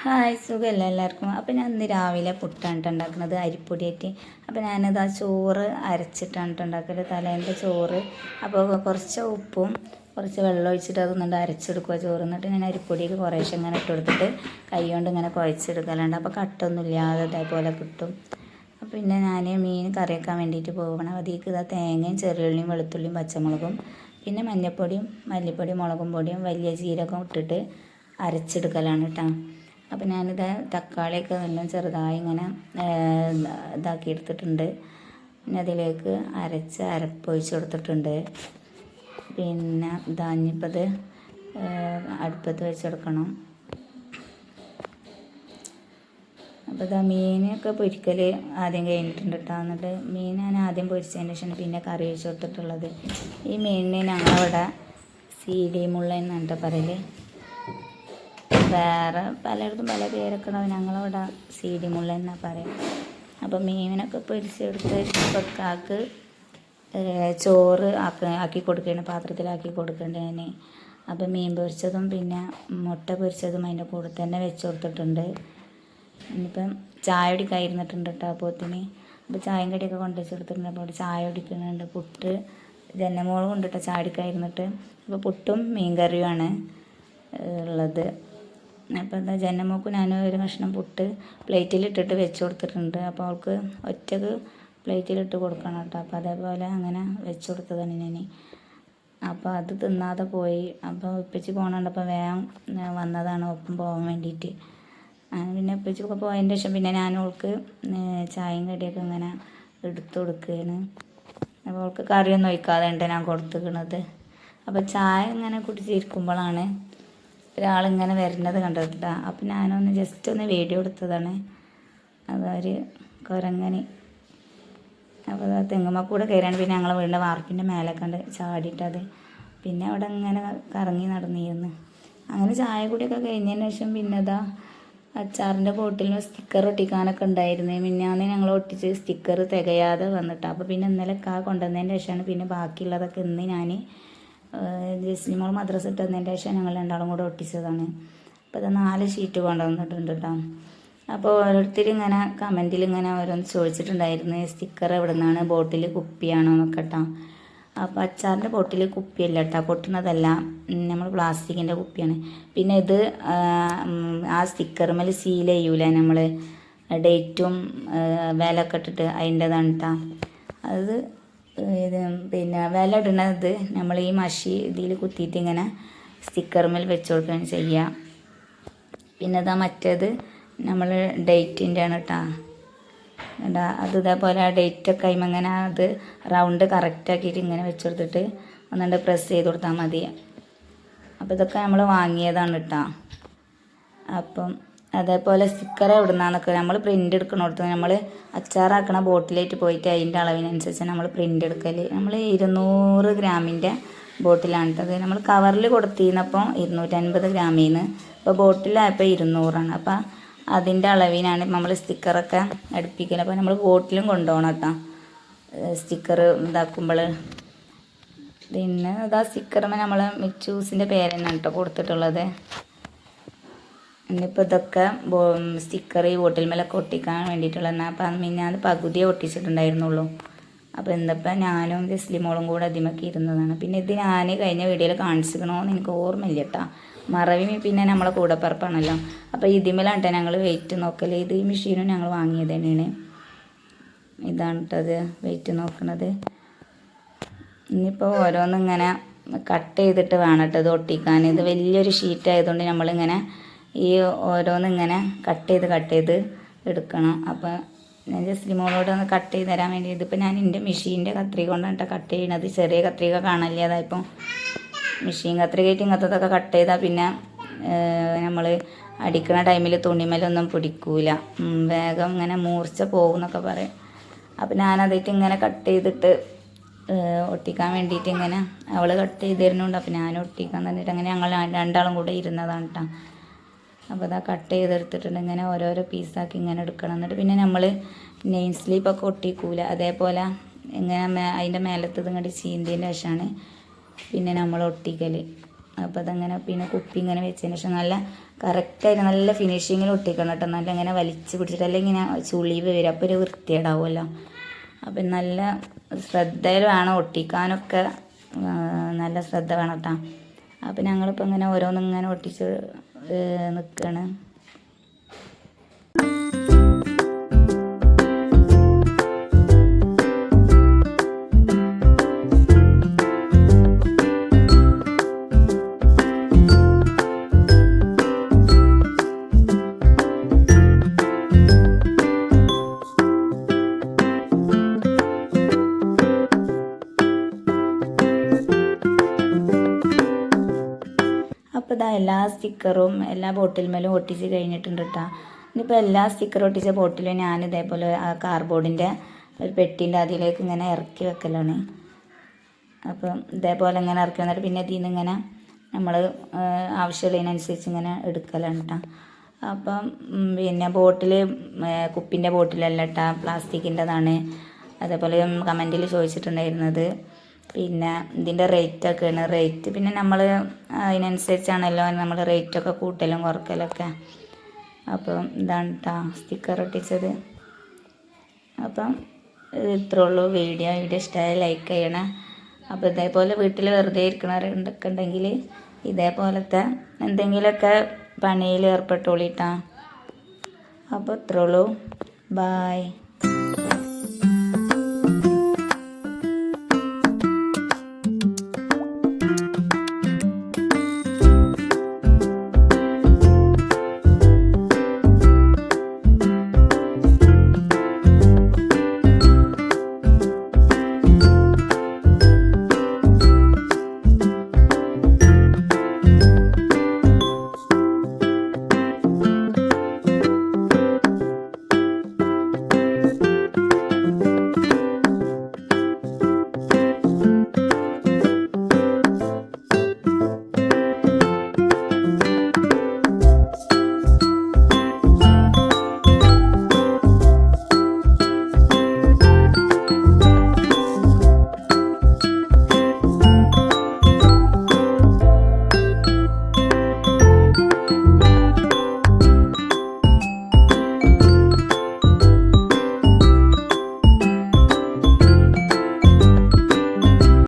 Hi സുഖമല്ല എല്ലാവർക്കും? അപ്പോൾ ഞാൻ ഇന്ന് രാവിലെ പുട്ടാണ് ട്ടോ ഉണ്ടാക്കുന്നത് അരിപ്പൊടിയായിട്ട്. അപ്പോൾ ഞാനത് ആ ചോറ് അരച്ചിട്ടാണ് ട്ടോ ഉണ്ടാക്കുന്നത് തലേന്റെ ചോറ്. അപ്പോൾ കുറച്ച് ഉപ്പും കുറച്ച് വെള്ളം ഒഴിച്ചിട്ട് അതൊന്നുകൊണ്ട് അരച്ചെടുക്കുക ചോറ്. എന്നിട്ട് ഞാൻ അരിപ്പൊടിയൊക്കെ കുറേശ്ശെ ഇങ്ങനെ ഇട്ട് കൊടുത്തിട്ട് കൈ കൊണ്ട് ഇങ്ങനെ കുഴച്ചെടുക്കലുണ്ട്. അപ്പോൾ കട്ടൊന്നും ഇല്ലാതെ അതേപോലെ കിട്ടും. പിന്നെ ഞാൻ മീൻ കറി വെക്കാൻ വേണ്ടിയിട്ട് പോകണം അതിലേക്ക് ഇതാ തേങ്ങയും ചെറിയുള്ളിയും വെളുത്തുള്ളിയും പച്ചമുളകും പിന്നെ മഞ്ഞൾപ്പൊടിയും മല്ലിപ്പൊടിയും മുളകും പൊടിയും വലിയ ജീരകം ഇട്ടിട്ട് അരച്ചെടുക്കലാണ് കേട്ടോ. അപ്പോൾ ഞാനിത് തക്കാളിയൊക്കെ നല്ല ചെറുതായി ഇങ്ങനെ ഇതാക്കി എടുത്തിട്ടുണ്ട്. പിന്നെ അതിലേക്ക് അരച്ച് അരപ്പൊഴിച്ച് കൊടുത്തിട്ടുണ്ട്. പിന്നെ ധാന്യപ്പത് അടുപ്പത്ത് വെച്ച് അടുപ്പത്ത് വെച്ചെടുക്കണം അപ്പോൾ ഇതാ മീനൊക്കെ പൊരിക്കൽ ആദ്യം കഴിഞ്ഞിട്ടുണ്ട് കേട്ടോ എന്നിട്ട് മീൻ ഞാൻ ആദ്യം പൊരിച്ചതിന് ശേഷം പിന്നെ കറി വെച്ച് കൊടുത്തിട്ടുള്ളത്. ഈ മീനിനെ ഞങ്ങളവിടെ സീഡി ഡി മുള്ള എന്നാണ് പറയൽ വേറെ പലയിടത്തും പല പേരൊക്കെ ഉണ്ടാവും. ഞങ്ങളവിടെ സീഡി ഡി മുള്ള എന്നാണ് പറയാം. അപ്പോൾ മീനൊക്കെ പൊരിച്ചെടുത്ത് കൊക്കാക്ക് ചോറ് ആക്കി ആക്കി കൊടുക്കുകയാണ് പാത്രത്തിലാക്കി കൊടുക്കേണ്ടതിന് അപ്പം അപ്പോൾ മീൻ പൊരിച്ചതും പിന്നെ മുട്ട പൊരിച്ചതും അതിന്റെ കൂടെ തന്നെ വെച്ച് കൊടുത്തിട്ടുണ്ട്. ഇനിയിപ്പം ചായ കുടിക്കായിരുന്നിട്ടുണ്ട് കേട്ടോ അപ്പോത്തിന് അപ്പോൾ ചായയും കടിയൊക്കെ കൊണ്ടുവച്ച് കൊടുത്തിട്ടുണ്ട്. അപ്പോൾ ചായ കുടിക്കുന്നുണ്ട്. പുട്ട് ജനമോൾ കൊണ്ടിട്ട് ചായ കുടിക്കായിരുന്നിട്ട് അപ്പോൾ പുട്ടും മീൻ കറിയുമാണ് ഉള്ളത്. അപ്പോൾ എന്താ ജനമോക്ക് ഞാൻ ഒരു കഷ്ണം പുട്ട് പ്ലേറ്റിലിട്ടിട്ട് വെച്ച് കൊടുത്തിട്ടുണ്ട്. അപ്പോൾ അവൾക്ക് ഒറ്റയ്ക്ക് പ്ലേറ്റിലിട്ട് കൊടുക്കണം കേട്ടോ. അപ്പോൾ അതേപോലെ അങ്ങനെ വെച്ച് കൊടുത്തതാണ് ഞാൻ അപ്പോൾ അത് തിന്നാതെ പോയി. അപ്പോൾ ഉപ്പച്ചി പോകണുണ്ടപ്പോൾ വേഗം ഞാൻ വന്നതാണ് ഒപ്പം പോകാൻ വേണ്ടിയിട്ട്. പിന്നെ ഉപ്പച്ചിയൊക്കെ പോയതിന്റെ ശേഷം പിന്നെ ഞാൻ അവൾക്ക് ചായയും കടിയൊക്കെ ഇങ്ങനെ എടുത്തു കൊടുക്കുകയാണ്. അപ്പോൾ അവൾക്ക് കറിയൊന്നും ഒഴിക്കാതെ ഉണ്ട് ഞാൻ കൊടുത്തുക്കണത്. അപ്പോൾ ചായ ഇങ്ങനെ കുടിച്ചിരിക്കുമ്പോഴാണ് ഒരാളിങ്ങനെ വരുന്നത് കണ്ടിട്ടാ അപ്പം ഞാനൊന്ന് ജസ്റ്റ് ഒന്ന് വീഡിയോ എടുത്തതാണ്. അതൊരു? കുരങ്ങന്. അപ്പോൾ അത് തെങ്ങുമ്മ കൂടെ കയറിയാണ്. പിന്നെ ഞങ്ങൾ വീടിന്റെ വാർപ്പിന്റെ മേലെ കണ്ട് ചാടിയിട്ടത്. പിന്നെ അവിടെ ഇങ്ങനെ കറങ്ങി നടന്നിരുന്നു. അങ്ങനെ ചായ കുടിയൊക്കെ കഴിഞ്ഞതിന് ശേഷം പിന്നെ അതാ അച്ചാറിന്റെ ബോട്ടിലിന് സ്റ്റിക്കർ ഒട്ടിക്കാനൊക്കെ ഉണ്ടായിരുന്നു. മിന്നാന്ന് ഞങ്ങൾ ഒട്ടിച്ച് സ്റ്റിക്കർ തികയാതെ വന്നിട്ട്. അപ്പോൾ പിന്നെ ഇന്നലെ കാ കൊണ്ടുവന്നതിന് ശേഷമാണ് പിന്നെ ബാക്കിയുള്ളതൊക്കെ ഇന്ന് ഞാൻ ജസ്ലിമോൾ മദ്രസ ഇട്ടതിന്റെ ശേഷം ഞങ്ങൾ രണ്ടാളും കൂടെ ഒട്ടിച്ചതാണ്. അപ്പോൾ ഇത് നാല് ഷീറ്റ് കൊണ്ടുവന്നിട്ടുണ്ട് കേട്ടോ. അപ്പോൾ ഓരോരുത്തരും ഇങ്ങനെ കമന്റിൽ ഇങ്ങനെ ഓരോന്ന് ചോദിച്ചിട്ടുണ്ടായിരുന്നു സ്റ്റിക്കർ എവിടെ നിന്നാണ് ബോട്ടിൽ കുപ്പിയാണോ? എന്നൊക്കെ കേട്ടോ. അപ്പോൾ അച്ചാറിന്റെ ബോട്ടിൽ കുപ്പിയല്ല കേട്ടോ. പൊട്ടുന്നതല്ല. നമ്മൾ പ്ലാസ്റ്റിക്കിന്റെ കുപ്പിയാണ്. പിന്നെ ഇത് ആ, സ്റ്റിക്കർ മേലെ സീൽ ചെയ്യൂല നമ്മൾ? ഡേറ്റും വില ഒക്കെ ഇട്ടിട്ട് അതിന്റെതാണ് കേട്ടോ. അത് ഇത് പിന്നെ വില ഇടുന്നത് നമ്മൾ ഈ മഷി ഇതിൽ കുത്തിയിട്ട് ഇങ്ങനെ സ്റ്റിക്കറുമേൽ വെച്ച് കൊടുക്കുകയാണ് ചെയ്യുക പിന്നെ ഇതാ മറ്റേത് നമ്മൾ ഡേറ്റിന്റെ ആണ് കേട്ടോ എന്താ അത് ഇതേപോലെ ആ ഡേറ്റൊക്കെ കഴിയുമ്പോൾ ഇങ്ങനെ അത് റൗണ്ട് കറക്റ്റ് ആക്കിയിട്ട് ഇങ്ങനെ വെച്ച് കൊടുത്തിട്ട് ഒന്നുകൊണ്ട് പ്രസ് ചെയ്ത് കൊടുത്താൽ മതി. അപ്പോൾ ഇതൊക്കെ നമ്മൾ വാങ്ങിയതാണ് കേട്ടോ അപ്പം അതേപോലെ സ്റ്റിക്കർ എവിടുന്നാന്നൊക്കെ നമ്മൾ പ്രിന്റ് എടുക്കണോടത്ത് നമ്മൾ അച്ചാറാക്കണ ബോട്ടിലായിട്ട് പോയിട്ട് അതിന്റെ അളവിനനുസരിച്ച് നമ്മൾ പ്രിന്റ് എടുക്കൽ നമ്മൾ ഇരുന്നൂറ് ഗ്രാമിന്റെ ബോട്ടിലാണ് കേട്ടത് നമ്മൾ കവറിൽ കൊടുത്തിരുന്നപ്പോൾ ഇരുന്നൂറ്റൻപത് ഗ്രാമിൽ നിന്ന് അപ്പോൾ ബോട്ടിലായപ്പോൾ ഇരുന്നൂറാണ്. അപ്പോൾ അതിന്റെ അളവിനാണ് നമ്മൾ സ്റ്റിക്കറൊക്കെ അടുപ്പിക്കൽ അപ്പോൾ നമ്മൾ ബോട്ടിലും കൊണ്ടുപോകണം കേട്ടോ സ്റ്റിക്കർ ഇതാക്കുമ്പോൾ പിന്നെ അതാ സ്റ്റിക്കറുമ്പോൾ നമ്മൾ മിച്ചൂസിന്റെ പേരെന്നാണ് കേട്ടോ കൊടുത്തിട്ടുള്ളത്. ഇനിയിപ്പോൾ ഇതൊക്കെ സ്റ്റിക്കർ ഈ ബോട്ടിൽ മേലൊക്കെ ഒട്ടിക്കാൻ വേണ്ടിയിട്ടുള്ള എന്നാൽ അപ്പം ഞാൻ പകുതിയെ ഒട്ടിച്ചിട്ടുണ്ടായിരുന്നുള്ളൂ. അപ്പോൾ എന്തപ്പം ഞാനും ജസ്ലിമോളും കൂടെ അതിമൊക്കെ ഇരുന്നതാണ്. പിന്നെ ഇത് ഞാൻ കഴിഞ്ഞ വീഡിയോയിൽ കാണിച്ചിരിക്കണമെന്ന് എനിക്ക് ഓർമ്മയില്ല കേട്ടോ മറവി പിന്നെ നമ്മളെ കൂടപ്പറപ്പാണല്ലോ. അപ്പോൾ ഇതിമേലാണ് ഞങ്ങൾ വെയിറ്റ് നോക്കൽ ഇത് ഈ മെഷീനും ഞങ്ങൾ വാങ്ങിയത് തന്നെയാണ്. ഇതാണ് കേട്ടത് വെയിറ്റ് നോക്കണത്. ഇനിയിപ്പോൾ ഓരോന്നിങ്ങനെ കട്ട് ചെയ്തിട്ട് വേണം കേട്ടോ ഇത് ഒട്ടിക്കാൻ. ഇത് വലിയൊരു ഷീറ്റ് ആയതുകൊണ്ട് നമ്മളിങ്ങനെ ഈ ഓരോന്നിങ്ങനെ കട്ട് ചെയ്ത് കട്ട് ചെയ്ത് എടുക്കണം. അപ്പോൾ ഞാൻ ജസ്റ്റ് മോളോട് ഒന്ന് കട്ട് ചെയ്ത് തരാൻ വേണ്ടി ഇതിപ്പോൾ ഞാൻ എന്റെ മെഷീന്റെ കത്രിക കൊണ്ടാണ് കേട്ടോ ചെയ്യണത്. ചെറിയ കത്രിക കാണില്ല അതായപ്പോൾ മെഷീൻ കത്രികയായിട്ട് ഇങ്ങനത്തതൊക്കെ കട്ട് ചെയ്താൽ പിന്നെ നമ്മൾ അടിക്കണ ടൈമിൽ തുണിമേലൊന്നും പിടിക്കൂല. വേഗം ഇങ്ങനെ മൂർച്ച പോകും എന്നൊക്കെ പറയും. അപ്പം ഞാനതായിട്ട് ഇങ്ങനെ കട്ട് ചെയ്തിട്ട് ഒട്ടിക്കാൻ വേണ്ടിയിട്ട് ഇങ്ങനെ അവൾ കട്ട് ചെയ്ത് തരുന്നുണ്ട്. അപ്പം ഞാൻ ഒട്ടിക്കാൻ തന്നിട്ട് അങ്ങനെ ഞങ്ങൾ രണ്ടാളും കൂടെ ഇരുന്നതാണ് കേട്ടോ അപ്പോൾ അതാ കട്ട് ചെയ്തെടുത്തിട്ടുണ്ട്. ഇങ്ങനെ ഓരോരോ പീസാക്കി ഇങ്ങനെ എടുക്കണം എന്നിട്ട് പിന്നെ നമ്മൾ നെയിം സ്ലീപ്പൊക്കെ ഒട്ടിക്കൂല. അതേപോലെ ഇങ്ങനെ അതിന്റെ മേലത്തത് ഇങ്ങോട്ട് ചീന്തിന്റെ ശേഷമാണ് പിന്നെ നമ്മൾ ഒട്ടിക്കൽ അപ്പോൾ അതങ്ങനെ പിന്നെ കുപ്പി ഇങ്ങനെ വെച്ചതിന് ശേഷം നല്ല കറക്റ്റായിട്ട് നല്ല ഫിനിഷിങ്ങിൽ ഒട്ടിക്കണം കേട്ടോ. നല്ല ഇങ്ങനെ വലിച്ച് പിടിച്ചിട്ട് അല്ലെങ്കിൽ ഇങ്ങനെ ചുളിവ് വരും. അപ്പോൾ ഒരു വൃത്തിയേടാവുമല്ലോ. അപ്പം നല്ല ശ്രദ്ധയിൽ വേണം ഒട്ടിക്കാനൊക്കെ നല്ല ശ്രദ്ധ വേണം കേട്ടോ. അപ്പം ഞങ്ങളിപ്പോൾ ഇങ്ങനെ ഓരോന്നിങ്ങനെ ഒട്ടിച്ച് നിൽക്കുകയാണ് എല്ലാ സ്റ്റിക്കറും എല്ലാ ബോട്ടിൽമേലും ഒട്ടിച്ച് കഴിഞ്ഞിട്ടുണ്ട് കേട്ടോ ഇനിയിപ്പോൾ എല്ലാ സ്റ്റിക്കർ ഒട്ടിച്ച ബോട്ടിലും ഞാൻ ഇതേപോലെ ആ കാർബോർഡിന്റെ ഒരു പെട്ടിന്റെ അതിലേക്ക് ഇങ്ങനെ ഇറക്കി വെക്കലാണ്. അപ്പം ഇതേപോലെ ഇങ്ങനെ ഇറക്കി വന്നിട്ട് പിന്നെ ഇതിൽ നിന്ന് ഇങ്ങനെ നമ്മൾ ആവശ്യമുള്ളതിനനുസരിച്ച് ഇങ്ങനെ എടുക്കലാണ് കേട്ടോ അപ്പം പിന്നെ ബോട്ടിൽ കുപ്പിന്റെ ബോട്ടിലല്ല കേട്ടോ പ്ലാസ്റ്റിക്കിന്റെതാണ് അതേപോലെ കമന്റിൽ ചോദിച്ചിട്ടുണ്ടായിരുന്നത്. പിന്നെ ഇതിന്റെ റേറ്റൊക്കെയാണ് റേറ്റ് പിന്നെ നമ്മൾ അതിനനുസരിച്ചാണല്ലോ നമ്മൾ റേറ്റൊക്കെ കൂട്ടലും കുറക്കലൊക്കെ. അപ്പം ഇതാണ് കേട്ടോ സ്റ്റിക്കർ ഒട്ടിച്ചത് അപ്പം ഇത്രേ ഉള്ളൂ വീഡിയോ വീഡിയോ ഇഷ്ടമായ ലൈക്ക് ചെയ്യണം. അപ്പോൾ ഇതേപോലെ വീട്ടിൽ വെറുതെ ഇരിക്കണവരൊക്കെ ഉണ്ടെങ്കിൽ ഇതേപോലത്തെ എന്തെങ്കിലുമൊക്കെ പണിയിൽ ഏർപ്പെട്ടോളിട്ടാ അപ്പോൾ ഇത്രേ ഉള്ളൂ. ബായ്